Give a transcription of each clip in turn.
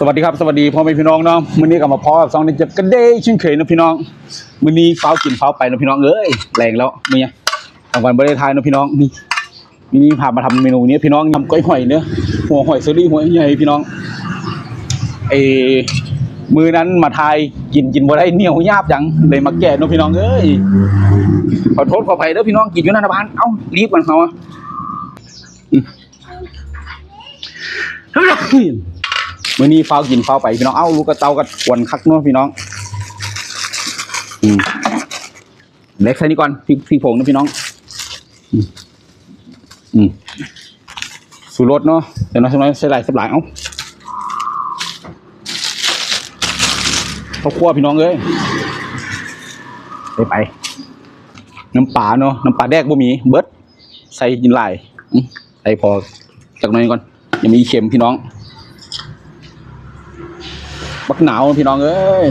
สวัสดีครับสวัสดีพ่อแม่พี่น้องเนาะมื้อนี้ก็มาพอกับสองในเจ็บกันเด้เช่นเคยนะพี่น้องมื้อนี้ฟ้ากินฟ้าไปนะพี่น้องเอ้ยแรงแล้วมื้อนี้กลางวันบ่ได้ทายนะพี่น้องนี่มื้อนี้พามาทำเมนูนี้พี่น้องยำก้อยหอยเนื้อหัวหอยเซอรี่หัวใหญ่พี่น้องเอมื้อนั้นมาทายกินกินบ่ได้เหนียวยาบจังเลยมาแก่นะพี่น้องเอ้ยขอโทษขออภัยเด้อพี่น้องกินอยู่นั่นนะบ้านเอ้ารีบกันเขาอะ มมื่อนี้ฟ้ากินฟ้าไปพี่น้องเอ้าลูกกระเต้ากระกวนคักเนาะพี่น้องอเล็กใส่นี่ก่อนพริกพริกผงนะพี่น้อง อืมสูรสเนาะเดี๋ยวน้อยน้อยใส่หลายสับหลายเอ้าข้าวคั่วพี่น้องเอ้ยไปไป น้ำปลาเนาะน้ำปลาแดกบ่มีเบิดใส่กินหลายใส่พอจากน้อยก่อนย่ามีเค็มพี่น้อง บักหนาวพี่น้องเอ้ย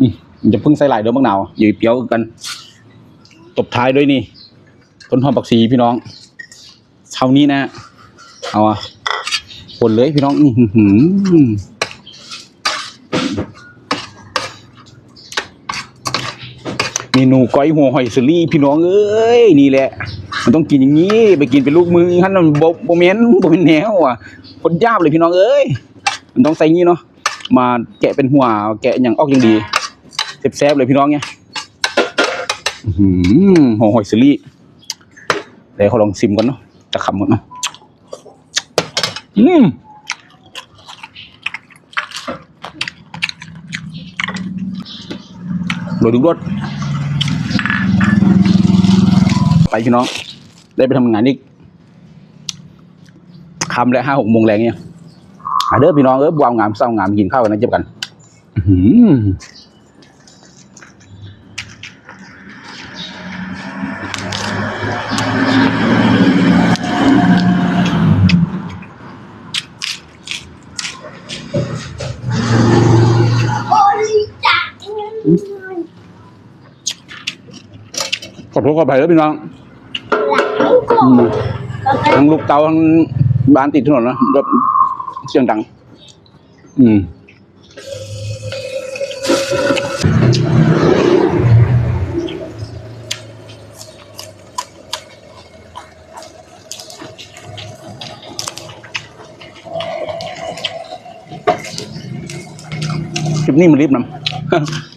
อืมอืมจะพิ่งใส่หลายเด้อบักหนาวอยู่เปียวกัน ตบท้ายด้วยนี่ต้นหอมปักชีพี่น้องเท่านี้นะเอาอะคนเลยพี่น้องนี่หือเมนูก้อยหัวหอยสลี่พี่น้องเอ้ยนี่แหละ มันต้องกินอย่างนี้ไปกินเป็นลูกมือฮั่นมันบ่บ่แม่นบ่เป็นแนวอะคนยาบเลยพี่น้องเอ้ยมันต้องใส่งี้เนาะมาแกะเป็นหัวแกะอย่างออกอย่างดีแซ่บๆเลยพี่น้องเนี่ยหอหอยสลี่เดี๋ยวเขาลองชิมก่อนเนาะจะคำหมดเนาะอืมโรยดุกรสไปพี่น้อง ได้ไปทำงานอีกคำและห้าหกโมงแรงเนี่ยอะเด้อพี่น้องเออวางงามเศร้างามกินข้าวกันนะเจ็บกันอื้อหือขอบคุณขอบไปเด้อพี่น้องอืม ทั้งลูกเตาทั้งบ้านติดถนนนะรถเสียงดัง อืมคลิปนี้มันรีบนำ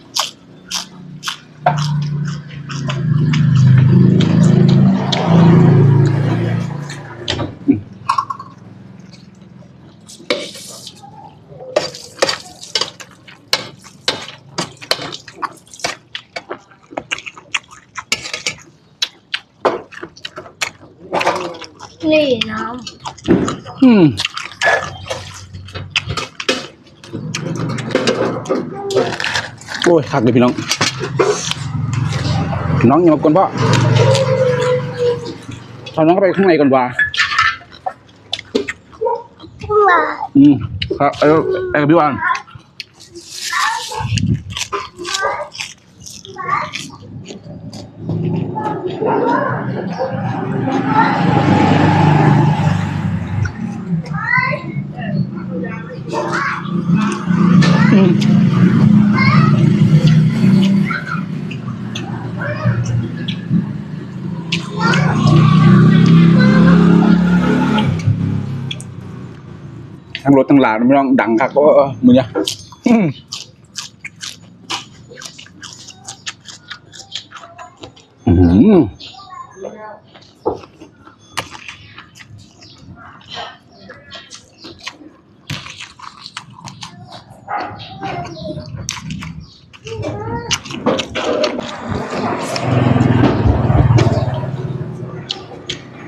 นี่น้อืมโอ้ยขักเลยพี่น้อง น้องอย่ามากวนพ่อเอาน้องเข้าไปข้างในก่อนว่าำมาอืมครับไอ้ไอ้กับพี่วาน ทั้งรถทั้งหลานไม่ต้องดังคักก็มือเนี่ยอือ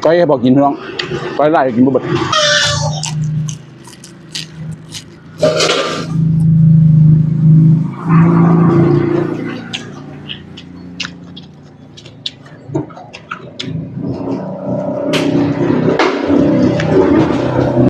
ก้อยให้บอกกินพี่น้องก้อยไล่กินบ่เบิด